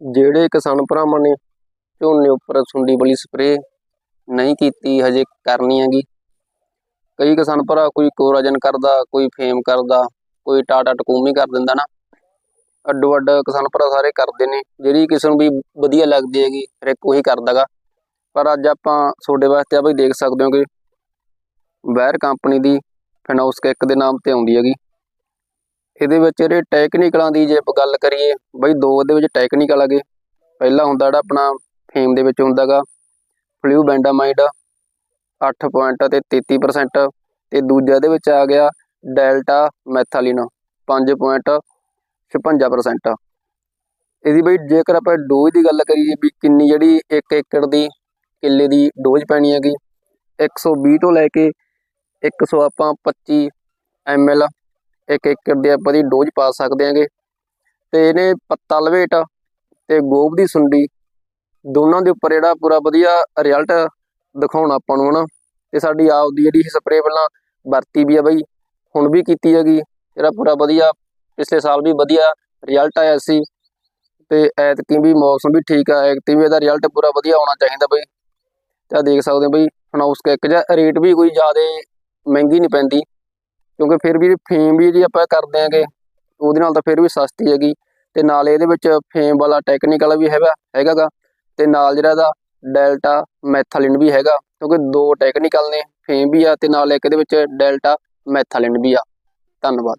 ਜਿਹੜੇ ਕਿਸਾਨ ਭਰਾਵਾਂ ਨੇ ਝੋਨੇ ਉੱਪਰ ਸੁੰਡੀ ਵਾਲੀ ਸਪਰੇਅ ਨਹੀਂ ਕੀਤੀ, ਹਜੇ ਕਰਨੀ ਹੈਗੀ। ਕਈ ਕਿਸਾਨ ਭਰਾ ਕੋਈ ਕੋਰਾਜਨ ਕਰਦਾ, ਕੋਈ ਫੇਮ ਕਰਦਾ, ਕੋਈ ਟਾਟਾ ਟਕੂਮੀ ਕਰ ਦਿੰਦਾ ਨਾ। ਅੱਡੋ ਅੱਡ ਕਿਸਾਨ ਭਰਾ ਸਾਰੇ ਕਰਦੇ ਨੇ, ਜਿਹੜੀ ਕਿਸੇ ਨੂੰ ਵੀ ਵਧੀਆ ਲੱਗਦੀ ਹੈਗੀ, ਹਰ ਇੱਕ ਉਹੀ ਕਰਦਾਗਾ ਪਰ ਅੱਜ ਆਪਾਂ ਤੁਹਾਡੇ ਵਾਸਤੇ ਆ ਬਈ ਦੇਖ ਸਕਦੇ ਹੋ ਕਿ ਵੈਰ ਕੰਪਨੀ ਦੀ ਫਿਨੋਸ ਕਿੱਕ ਦੇ ਨਾਮ ਤੇ ਆਉਂਦੀ ਹੈਗੀ। ਇਹਦੇ ਵਿੱਚ ਜਿਹੜੇ ਟੈਕਨੀਕਲਾਂ ਦੀ ਜੇ ਆਪਾਂ ਗੱਲ ਕਰੀਏ, ਬਈ ਦੋ ਦੇ ਵਿੱਚ ਟੈਕਨੀਕਲ ਹੈਗੇ ਪਹਿਲਾ ਹੁੰਦਾ ਜਿਹੜਾ ਆਪਣਾ ਫੇਮ ਦੇ ਵਿੱਚ ਹੁੰਦਾਗਾ ਫਲੂ ਬੈਂਡਾਮਾਈਡ 8 ਪੁਆਇੰਟ ਤੇ 33% ਤੇ ਦੂਜਾ ਇਹਦੇ ਵਿੱਚ ਆ ਗਿਆ ਡੈਲਟਾ ਮੈਥਾਲੀਨ 5 ਪੁਆਇੰਟ 56% ਇਹਦੀ ਬਈ ਜੇਕਰ ਆਪਾਂ ਡੋਜ਼ ਦੀ ਗੱਲ ਕਰੀਏ ਵੀ ਕਿੰਨੀ ਜਿਹੜੀ 1 ਏਕੜ ਦੀ ਕਿੱਲੇ ਦੀ ਡੋਜ਼ ਪੈਣੀ ਹੈਗੀ 120 ਤੋਂ ਲੈ ਕੇ 100 ਆਪਾਂ 25 ml ਇੱਕ ਇੱਕ ਦੇ ਆਪਾਂ ਦੀ ਡੋਜ਼ ਪਾ ਸਕਦੇ ਹਾਂਗੇ ਤੇ ਇਹਨੇ ਪੱਤਾ ਲਵੇਟ ਤੇ ਗੋਭ ਦੀ ਸੁੰਡੀ, ਦੋਨਾਂ ਦੇ ਉੱਪਰ ਜਿਹੜਾ ਪੂਰਾ ਵਧੀਆ ਰਿਜ਼ਲਟ ਦਿਖਾਉਣਾ ਆਪਾਂ ਨੂੰ ਹਨਾ। ਤੇ ਸਾਡੀ ਆਪ ਦੀ ਜਿਹੜੀ ਸਪਰੇਅ ਪਹਿਲਾਂ ਵਰਤੀ ਵੀ ਆ ਬਈ, ਹੁਣ ਵੀ ਕੀਤੀ ਹੈਗੀ। ਜਿਹੜਾ ਪੂਰਾ ਵਧੀਆ ਪਿਛਲੇ ਸਾਲ ਵੀ ਵਧੀਆ ਰਿਜ਼ਲਟ ਆਇਆ ਸੀ। ਤੇ ਐਤਕੀ ਵੀ ਮੌਸਮ ਵੀ ਠੀਕ ਆ, ਐਤਕੀ ਵੀ ਇਹਦਾ ਰਿਜ਼ਲਟ ਪੂਰਾ ਵਧੀਆ ਆਉਣਾ ਚਾਹੀਦਾ ਬਈ। ਤਾਂ ਦੇਖ ਸਕਦੇ ਹੋ ਬਈ ਫਨੌਸ ਕਿੱਕ ਜਾਂ ਰੇਟ ਵੀ ਕੋਈ ਜ਼ਿਆਦਾ ਮਹਿੰਗੀ ਨਹੀਂ ਪੈਂਦੀ। ਕਿਉਂਕਿ ਫਿਰ ਵੀ ਫੇਮ ਵੀ ਜੀ ਆਪਾਂ ਕਰਦੇ ਆਂਗੇ ਉਹਦੇ ਨਾਲ ਤਾਂ ਫਿਰ ਵੀ ਸਸਤੀ ਹੈਗੀ ਤੇ ਨਾਲ ਇਹਦੇ ਵਿੱਚ ਫੇਮ ਵਾਲਾ ਟੈਕਨੀਕਲ ਵੀ ਹੈਗਾ, ਹੈਗਾਗਾ ਤੇ ਨਾਲ ਜਿਹੜਾ ਇਹਦਾ ਡੈਲਟਾ ਮੈਥਾਲਿਨ ਵੀ ਹੈਗਾ, ਕਿਉਂਕਿ ਦੋ ਟੈਕਨੀਕਲ ਨੇ ਫੇਮ ਵੀ ਆ ਤੇ ਨਾਲ ਇੱਕ ਇਹਦੇ ਵਿੱਚ ਡੈਲਟਾ ਮੈਥਾਲਿਨ ਵੀ ਆ। ਧੰਨਵਾਦ।